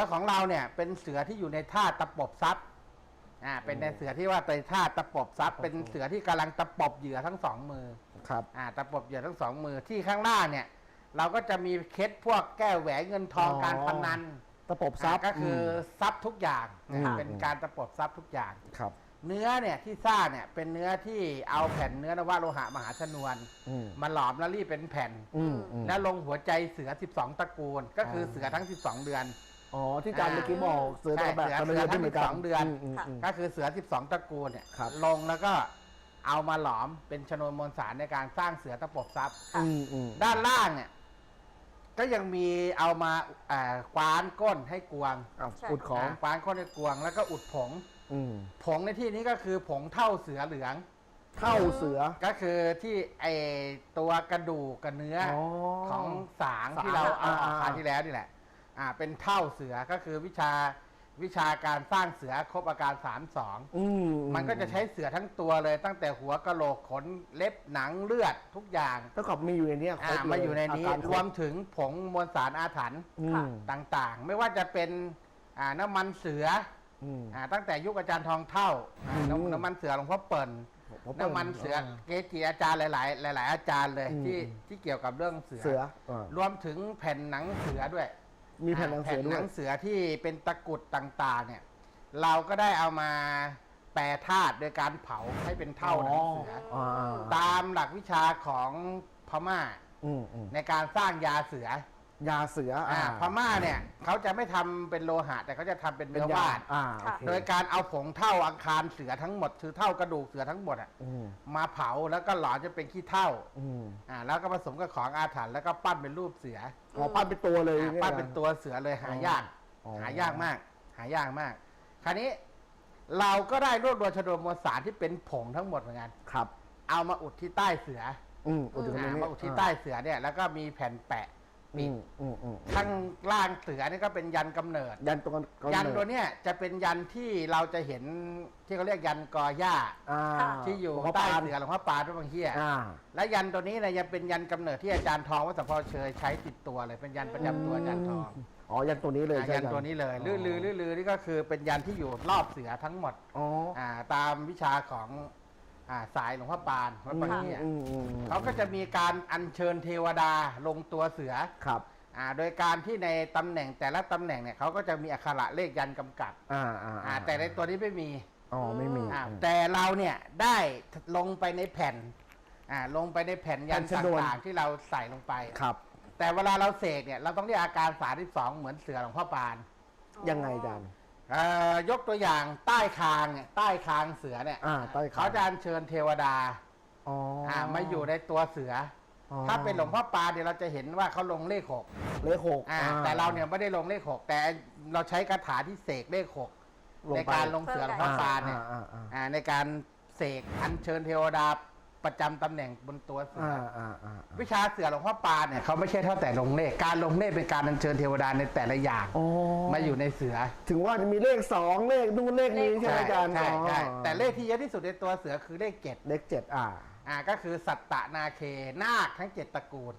อของเราเนี่ย เป็นเสือที่อยู่ในท่าตะปบซับอ่าเป็นในเสือที่ว่าในท่าตะปบซับเป็นเสือที่กำลังตะปบเหยื่อทั้งสองมือครับอ่าตะปบเหยื่อทั้งสองมือที่ข้างล่างเนี่ย เราก็จะมีเคสพวกแก้วแหวนเงินทองอ๋อการพนันตะปบซับอ่าก็คืออทรัพย์ทุกอย่างอืมเป็นการตะปบทรัพย์ทุกอย่างครับเนื้อเนี่ยที่สร้างเนี่ยเป็นเนื้อที่เอาแผ่นเนื้อนวโลหะมหาชนวนอืมมาหลอมแล้วรีดเป็นแผ่นอืมอืมแล้วลงหัวใจเสือ 12 ตระกูล ก็คือเสือทั้ง 12 เดือน อ๋อที่อาจารย์เมื่อกี้บอกเสือใช่แต่แบบเสือแต่ละเสือทั้งไม่หมืกั12เดือน มมอืมก็คือเสือ 12 ตระกูลเนี่ยครับ ลงแล้วก็เอามาหลอมเป็นชนวนมวลสารในการสร้างเสือตะปบทรัพย์ อืมอืม ด้านล่างเนี่ยก็ยังมีเอามาอ่าคว้านก้นให้กวงอะใช่ อุดของาคว้านก้นให้กวง แล้วก็อุดผง อืมผงในที่นี้ก็คือผงเท่าเสือเหลือง เท่าเสือ ก็คือที่ไอตัวกระดูกกับเนื้อออของสางสางที่เราเอาออกอ่าคราวที่แล้วนี่แหละ อ่าเป็นเท่าเสือก็คือวิชาวิชาการสร้างเสือครบอาการสามสองอืมมันก็จะใช้เสือทั้งตัวเลย ตั้งแต่หัวกะโหลกขนเล็บหนังเลือดทุกอย่างเท่ากับมีอยู่ในเนี้ยครอ่าบเลมาอยู่ในนี้อาการครบวมถึงผงมวลสารอาถรรพ์อืมต่างๆ ไม่ว่าจะเป็นอ่าน้ำมันเสืออืม อ่าตั้งแต่ยุคอาจารย์ทองเท่าอ่าอืม น้ำน้ำมันเสือหลวงพ่อเปิ่น ผมเปิดน้ำมันเสือเกจิอาจารย์หลาย ๆ หลาย ๆ อาจารย์เลยอืม ที่ที่เกี่ยวกับเรื่องเสือ เสืออ่ารวมถึงแผ่นหนังเสือด้วย มีแผ่นหนังเสือแผ่นด้หวนัยงเสือที่เป็นตะกรุดต่างๆ เนี่ย เราก็ได้เอามาแปรธาตุโดยการเผาให้เป็นเท่าหนังเสือออ่าตามหลักวิชาของพม่า อืมอืมในการสร้างยาเสือ ยาเสืออ่าอ่าพม่าเนี่ยเขาจะไม่ทำเป็นโลหะ แต่เขาจะทำเป็นเป็นเนื้อยาว่านอ่าโอเคโดยการเอาผงเท่าอังคารเสือทั้งหมดคือเท่ากระดูกเสือทั้งหมดอะอืมมาเผาแล้วก็หลอมจะเป็นขี้เท่าอืมอ่าแล้วก็ผสมกับของอาถรรพ์แล้วก็ปั้นเป็นรูปเสืออ๋อปั้นเป็นตัวเลยอ่ายปั้นเป็นตัวเสือเลยหายาก อ๋อหายากมาก หายากมาก คราวนี้เราก็ได้รวบรวมชนวนมวลสารที่เป็นผงทั้งหมดเหมือนกัน ครับ เอามาอุดที่ใต้เสืออืมอุดอยู่ตรงอ่านี้มาอุดที่ใต้เสือเนี่ย แล้วก็มีแผ่นแปะอื มอืมอืมข้างล่างเสือนี่ก็เป็นยันกำเนิด ยันตรงกำยันเดตัวเนี้ยจะเป็นยันที่เราจะเห็นที่เขาเรียกยันกอหญ้าอ่าที่อยู่หลวงพ่ใต้ปานเสือหลวงพ่อปานพระบางเฮียอ่าและยันตัวนี้เนี่ยยังเป็นยันกำเนิดที่อาจารย์ทองวัดสัมพอเชยใช้ติดตัวเลยเป็นยันประจำตัวอาจารย์ทองอ๋อยันตัวนี้เลยอ่าใช่ยันตัวนี้เลยลือลือลือลือนี่ก็คือเป็นยันที่อยู่รอบเสือทั้งหมดอ๋ออ่าตามวิชาของ อ่าสายหลวงพ่อปานวัดบางเฮียอืมอืมอืมเขาก็จะมีการอัญเชิญเทวดาลงตัวเสือครับ อ่าโดยการที่ในตำแหน่งแต่ละตำแหน่งเนี่ยเขาก็จะมีอักขระเลขยันกำกับอ่าอ่าอ่าแต่ในตัวนี้ไม่มี อ๋อไม่มีอ่าอืมแต่เราเนี่ยได้ลงไปในแผ่นอ่าลงไปในแผ่นยันแผ่นชนวนต่างๆที่เราใส่ลงไป ครับ แต่เวลาเราเสกเนี่ยเราต้องเรียกอาการสาที่สองเหมือนเสือหลวงพ่อปาน ยังไงอาจารย์เอ่อยกตัวอย่างใต้คางเนี่ยใต้คางเสือเนี่ยอ่าใต้คาง เขาจะอัญเชิญเทวดาอ๋ออ่อ่ามาอยู่ในตัวเสือออ๋อถ้าเป็นหลวงพ่อปานเนี่ยเราจะเห็นว่าเขาลงเลขหกเลขหกอ่าอ่แต่เราเนี่ยไม่ได้ลงเลขหกแต่เราใช้คาถาที่เสกเลขหกลงในไปการลงเสือหลวงพ่อปานเนี่ยอ่าอ่าอ่าในการเสกอัญเชิญเทวดา ประจำตำแหน่งบนตัวเสืออ่าออ่าอ่าอ่าวิชาเสือหลวงพ่อปานเนี่ยเขาไม่ใช่เท่าแต่ลงเลขการลงเลขเป็นการอัญเชิญเทวดาในแต่ละอย่างอ๋อมาอยู่ในเสือถึงว่าจะมีเลขสองเลขนู่นเลขนี้ใช่ไหมอาจารย์ใช่ใช่อ๋อแต่เลขที่เยอะที่สุดในตัวเสือคือเลขเจ็ดเลขเจ็ดอ่า อ่าก็คือสัตตนาเคนาคทั้งเจ็ดตระกูล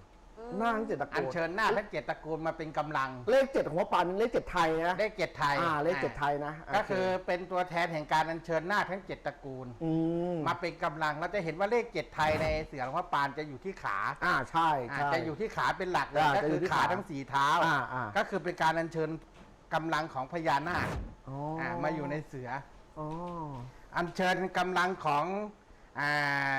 หน้าทั้งเจ็ดตระอักูญลเชิญนาคทั้งเจ็ดตระกูลมาเป็นกำลัง เลขเจ็ดของหัวปันเลขเจ็ดไทยนะเลขเจ็ดไทยอ่าเลขเจ็ดไทยนะก็คือเป็นตัวแทนแห่งการอัญเชิญนาคทั้งเจ็ดตระกูล อืมมาเป็นกำลังเราจะเห็นว่าเลขเจ็ดไทยในเสือหลวงพ่อปานจะอยู่ที่ขาอ่าใช่อ่าใช่ จะอยู่ที่ขาเป็นหลักเลยอ่าก็จะอคืยู่อที่ขาขาทั้งสี่เท้า อ่าอ่า ก็คือเป็นการอัญเชิญกำลังของพญานาคอ๋ออ่ามาอยู่ในเสือ อ๋อ อัญเชิญกำลังของอ่า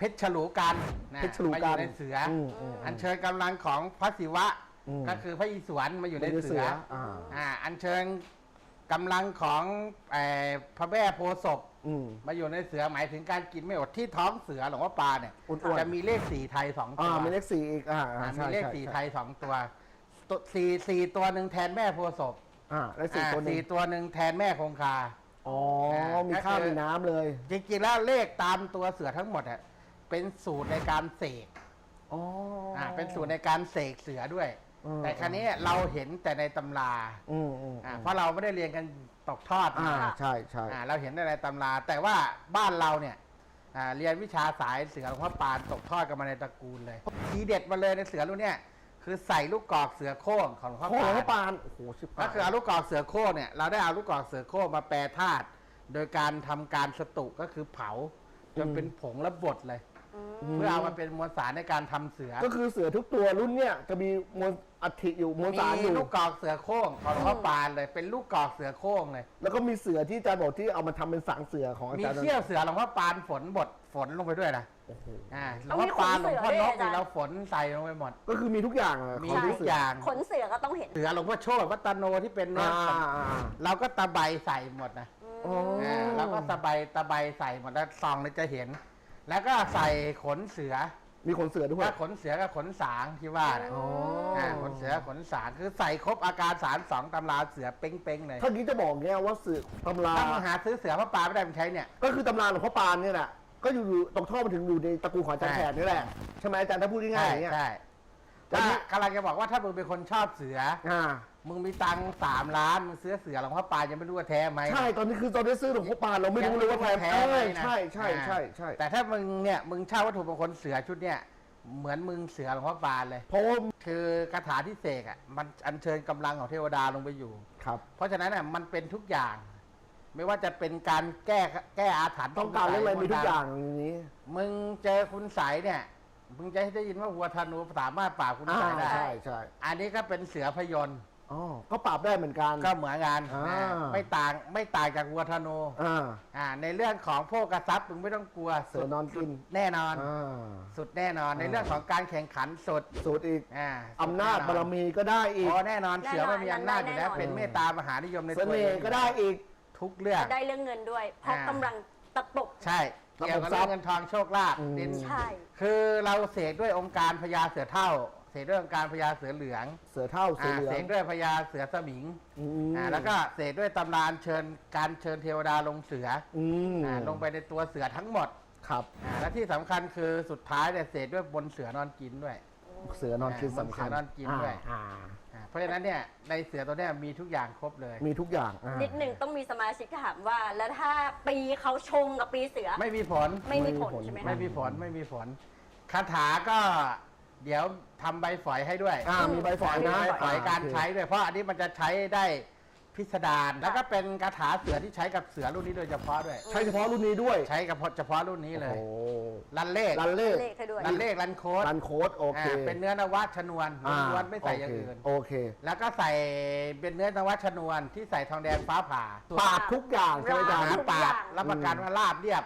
เพชรฉลูกันนะเพชรฉลูมาอกันยู่ในเสืออมอืมอัญเชิญกำลังของพระศิวะ อืมก็คือพระอิศวรมาอยู่ในอยู่ในเสือเสืออ่า อ่าอัญเชิญกำลังของเอ่อพระแม่โพธิ์ศพ อืม มาอยู่ในเสือหมายถึงการกินไม่อดที่ท้องเสือหลวงพ่อปลาเนี่ยอ้วนๆ จะมีเลขสี่ไทยสองตัอ่าวมีเลขสี่อีกอ่าอ่าอ่ามีใช่เลขใช่สี่ใช่ไทยสองตัวตัวสี่สี่ตัวหนึ่งแทนแม่โพธิ์ศพอ่าเลขสี่อ่าตัวหนึงสี่ตัวหนึ่งแทนแม่คงคา อ๋ออ่ามีมีข้าวก็คือมีน้ำเลย จริงๆแล้วเลขตามตัวเสือทั้งหมดอะ เป็นสูตรในการเสกอ๋ออ่อ่า เป็นสูตรในการเสกเสือด้วย อืม แต่ครั้นี้เราเห็นแต่ในตำราอืมอืมอ่าเพราะเราไม่ได้เรียนกันตกทอดอ่ามา ใช่ใช่ อ่าเราเห็นแต่ในตำรา แต่ว่าบ้านเราเนี่ยอ่าเรียนวิชาสายเสือหลวงพ่อปานตกทอดกันมาในตระกูลเลยทีเด็ดมาเลยในเสือรุ่นเนี้ยคือใส่ลูกกอกเสือโคร่งของหลวงพ่อโค้งหลวงพ่อปานปานโอ้โหชิบหายก็คือเอาลูกกอกเสือโคร่งเนี่ยเราได้เอาลูกกอกเสือโคร่งมาแปรธาตุโดยการทำการสตุก็คือเผาจนเป็นผงและบดเลย เพื่อเอามาเป็นมวลสารในการทำเสือก็คือเสือทุกตัวรุ่นเนี้ยจะมีมวลอัฐิอยู่มวลสารอมียู่ ลูกกอกเสือโคร่งของหลวงพ่อปานเลย เป็นลูกกอกเสือโคร่งเลยแล้วก็มีเสือที่อาจารย์บอกที่เอามาทำเป็นสางเสือของอามีจารย์เขี้ยวเสือหลวงพ่อปานฝนบดฝนลงไปด้วยนะโอ้โหอ่าหลต้วองงพ่อมีปานหขลวนงเสือพ่อด้วยนกอาจารย์นี่เราฝนใส่ลงไปหมด ก็คือมีทุกอย่างอะมีของทุที่กเสืออย่าง ขนเสือก็ต้องเห็นเสือหลวงพ่อโชติวัตโนที่เป็นเนื้อ่าออ่าอ่าเราก็ตะไบใส่หมดนะอ๋ออ่าเราก็ตะไบตะไบใส่หมดแล้วซองเลยจะเห็น แล้วก็ใส่ขนเสือมีขนเสือด้วยว่าขนเสือกับขนสางที่ว่าน่ะอ๋ออ่าขนเสือขนสางคือใส่ครบอาการสารสองตำราเสือเป้งๆเลยถ้ากี้จะบอกเงี้ยว่าเสือตำรา ถ้ามึงหาซื้อเสือพระปลาไม่ได้มึงใช้เนี่ย ก็คือตำราหลวงพ่อปานเนี่ยแหละก็อยู่ตรงท่อมาถึงอยู่ในตระกูลของอาจารย์ใช่แขกนี่แหละใช่ไหมอาจารย์ถ้าพูดง่ายๆใช่อย่างเงี้ยใช่แล้ ถ้าวนี่กำลังจะบอกว่าถ้ามึงเป็นคนชอบเสืออ่า มึงมีตังค์สามล้านมึงซื้อเสือหลวงพ่อปานยังไม่รู้ว่าแท้ไหม ใช่ตอนนี้คือตอนได้ซื้อหลวงพ่อปานเราไม่รู้เลยว่าแท้แท้เอไหมอนะใช่ใช่ใช่อ่าใช่แต่ถ้ามึงเนี่ยมึงเช่าวัตถุมงคลเสือชุดเนี่ยเหมือนมึงเสือหลวงพ่อปานเลย เพราะว่าคือคาถาที่เสกอะมันอัญเชิญกำลังของเทวดาลงไปอยู่ ครับ เพราะฉะนั้นอะมันเป็นทุกอย่าง ไม่ว่าจะเป็นการแก้แก้อาถรรพ์ต้องการเรื่องอะไรมีทุกอย่างมอย่างนี้ มึงเจอคุณใสยเนี่ย มึงจะได้ยินว่าวัวธนูสามารถปราบคุณอ่าใสยได้ ใช่ใช่อันนี้ก็เป็นเสือพยนต์อ๋อก็ปราบได้เหมือนกัน ก็เหมือนกันอ่านะไม่ต่างไม่ต่างจากวัวธนูอ่า อ่าในเรื่องของโภกทรัพย์มึงไม่ต้องกลัวเสือนอนกินแน่นอน อ่า สุดแน่นอนในเรื่องของการแข่งขันสุดสูตรอีกอ่าอำนาจบารมีก็ได้อีกอ๋อแน่นอนแน่นอนเสือไม่มีอำนาจอยู่แล้ว แน่นอน เป็นเมตตามหานิยมในเสตัวน่เองห์ก็ได้อีก ทุกเรื่อง ได้เรื่องเงินด้วย เพราะอ่า กำลังตะปบ ใช่ระบบ เกี่ยวกับทรัพย์เรื่องเงินทองโชคลาภอืมดิน ใช่ คือเราเสกด้วยองค์การพญาเสือเท่า เสกด้วยองค์การพญาเสือเหลืองเสือเท่าเสืออ่าเหลือเสงกด้วยพญาเสือสมิงอืมอ่าแล้วก็เสกด้วยตำรานเชิญการเชิญเทวดาลงเสืออืมอ่าลงไปในตัวเสือทั้งหมดครับ อ่าและที่สำคัญคือสุดท้ายเนี่ยเสกด้วยบนเสือนอนกินด้วย เสือนอนกินสำคัญเสือนอนกินด้วย อ่าอ่าเพราะฉะนั้นเนี่ยในเสือตัวเนี้ยมีทุกอย่างครบเลย มีทุกอย่างอ่านิดหนึ่งต้องมีสมาชิกถามว่า แล้วถ้าปีเขาชงกับปีเสือ ไม่มีผล ไม่มีผลไม่มีผลใช่ไหมไม่คะ มีผลไม่มีผลคาถาก็เดี๋ยวทำใบฝอยให้ด้วยอ่ามีใบฝอยมีนะใบฝอยการโเคใช้ด้วยเพราะอันนี้มันจะใช้ได้ พิสดารแล้วก็เป็นคาถาเสือที่ใช้กับเสือรุ่นนี้โดยเฉพาะด้วย ใช้เฉพาะรุ่นนี้ด้วยใช้กับเฉพาะรุ่นนี้เลย โอ้ลันเลขรันเล่เลขให้ด้วย ลันเลขลันโค้ดรันโค้ดโอเคอ่าเป็นเนื้อนวัตชนวนอ่าล้วนๆไม่ใส่อย่างอื่น โอเคแล้วก็ใส่เป็นเนื้อนวัตชนวนที่ใส่ทองแดงฟ้าผ่าปราบทุกอย่างใช่ไหมอาจารย์หาปาดรับประกันว่าลาบเรียบ